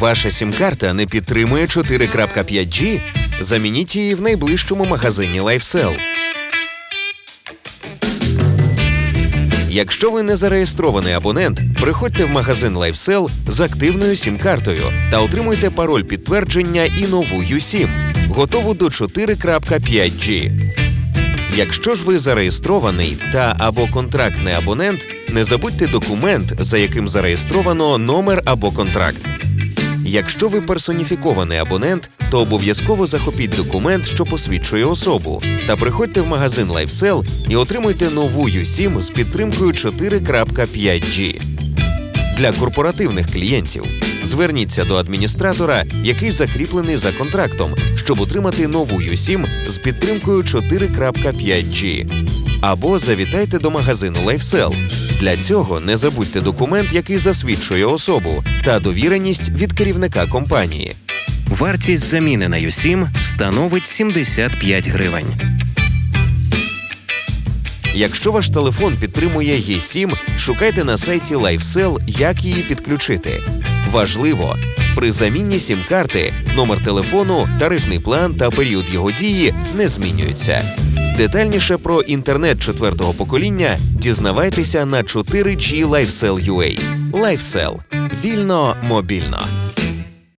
Ваша сім-карта не підтримує 4.5G? Замініть її в найближчому магазині LifeSell. Якщо ви не зареєстрований абонент, приходьте в магазин LifeSell з активною сім-картою та отримуйте пароль підтвердження і нову U-SIM, готову до 4.5G. Якщо ж ви зареєстрований та або контрактний абонент, не забудьте документ, за яким зареєстровано номер або контракт. Якщо ви персоніфікований абонент, то обов'язково захопіть документ, що посвідчує особу, та приходьте в магазин LifeSell і отримуйте нову U-SIM з підтримкою 4.5G. Для корпоративних клієнтів зверніться до адміністратора, який закріплений за контрактом, щоб отримати нову U-SIM з підтримкою 4.5G. Або завітайте до магазину LifeSell. Для цього не забудьте документ, який засвідчує особу, та довіреність від керівника компанії. Вартість заміни на U-SIM становить 75 гривень. Якщо ваш телефон підтримує eSIM, шукайте на сайті LifeSell, як її підключити. Важливо, при заміні сім-карти номер телефону, тарифний план та період його дії не змінюються. Детальніше про інтернет четвертого покоління дізнавайтеся на 4G LifeSell UA. LifeSell. Вільно мобільно.